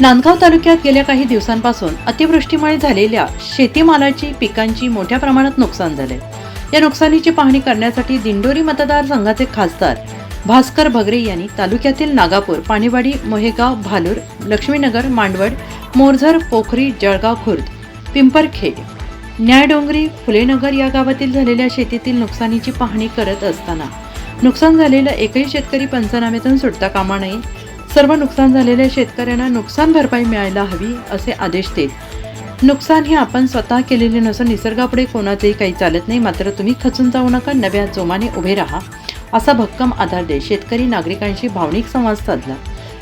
नांदगाव तालुक्यात गेल्या काही दिवसांपासून अतिवृष्टीमुळे झालेल्या शेतीमालाची पिकांची मोठ्या प्रमाणात नुकसान झाले. या नुकसानीची पाहणी करण्यासाठी दिंडोरी मतदारसंघाचे खासदार भास्कर भगरे यांनी तालुक्यातील नागापूर पाणीवाडी मोहेगाव भालूर लक्ष्मीनगर मांडवड मोरझर पोखरी जळगाव खुर्द पिंपरखेड न्यायडोंगरी फुलेनगर या गावातील झालेल्या शेतीतील नुकसानीची पाहणी करत असताना नुकसान झालेला एकही शेतकरी पंचनाम्यातून सुटता कामा नये सर्व नुकसान झालेल्या शेतकऱ्यांना नुकसान भरपाई मिळायला हवी असे आदेश देत. नुकसान हे आपण स्वतः केलेले नसून निसर्गापुढे कोणाचेही काही चालत नाही मात्र तुम्ही खचून जाऊ नका नव्या जोमाने उभे राहा असा भक्कम आधार देत शेतकरी नागरिकांशी भावनिक संवाद साधला.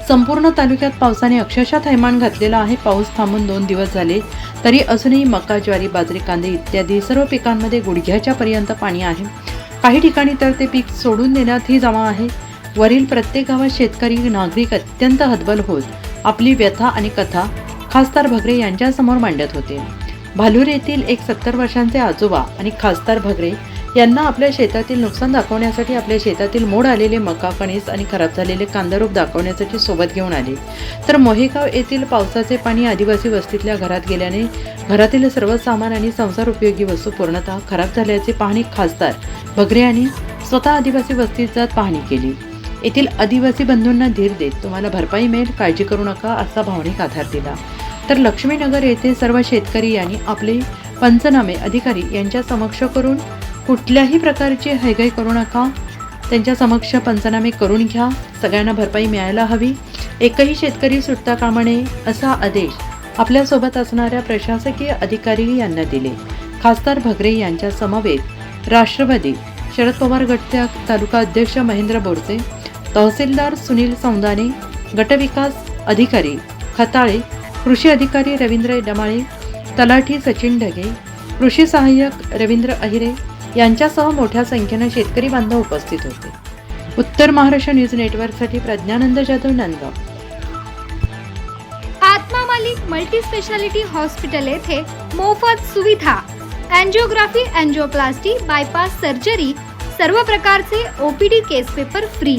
संपूर्ण तालुक्यात पावसाने अक्षरशः थैमान घातलेला आहे पाऊस थांबून दोन दिवस झाले तरी अजूनही मका ज्वारी बाजरी कांदे इत्यादी सर्व पिकांमध्ये गुडघ्याच्या पर्यंत पाणी आहे. काही ठिकाणी तर ते पीक सोडून देण्यातही जमा आहे. वरील प्रत्येक गावात शेतकरी नागरिक अत्यंत हतबल होत आपली व्यथा आणि कथा खासदार भगरे यांच्यासमोर मांडत होते. भालूर येथील एक सत्तर वर्षांचे आजोबा आणि खासदार भगरे यांना आपल्या शेतातील नुकसान दाखवण्यासाठी आपल्या शेतातील मोड आलेले मका कणीस आणि खराब झालेले कांदारूप दाखवण्यासाठी सोबत घेऊन आले. तर मोहेगाव येथील पावसाचे पाणी आदिवासी वस्तीतल्या घरात गेल्याने घरातील सर्व सामान आणि संसार उपयोगी वस्तू पूर्णतः खराब झाल्याचे पाहणी खासदार भगरे यांनी स्वतः आदिवासी वस्तीत जात पाहणी केली. येथील आदिवासी बंधूंना धीर देत तुम्हाला भरपाई मिळेल काळजी करू नका असा भावनिक आधार दिला. तर लक्ष्मीनगर येथे सर्व शेतकरी यांनी आपले पंचनामे अधिकारी यांच्या समक्ष करून कुठल्याही प्रकारची हैगाई करू नका. त्यांच्या समक्ष पंचनामे करून घ्या. सगळ्यांना भरपाई मिळायला हवी. एकही शेतकरी सुटता कामा नये असा आदेश आपल्यासोबत असणाऱ्या प्रशासकीय अधिकारी यांना दिले. खासदार भगरे यांच्या समवेत राष्ट्रवादी शरद पवार गटच्या तालुका अध्यक्ष महेंद्र बोरसे तहसीलदार सुनील सौंदाने गटविकास अधिकारी खताळे कृषी अधिकारी रवींद्र डमाळे तलाठी सचिन ढगे कृषी सहाय्यक रवींद्र अहिरे यांच्यासह मोठ्या संख्येनं शेतकरी बांधव उपस्थित होते. उत्तर महाराष्ट्र न्यूज नेटवर्कसाठी Pragyanand Jadhav Nandgaon. Atma Malik multi speciality hospital येथे मोफत सुविधा अँजिओग्राफी अँजिओप्लास्टी बायपास सर्जरी सर्व प्रकारचे OPD case paper free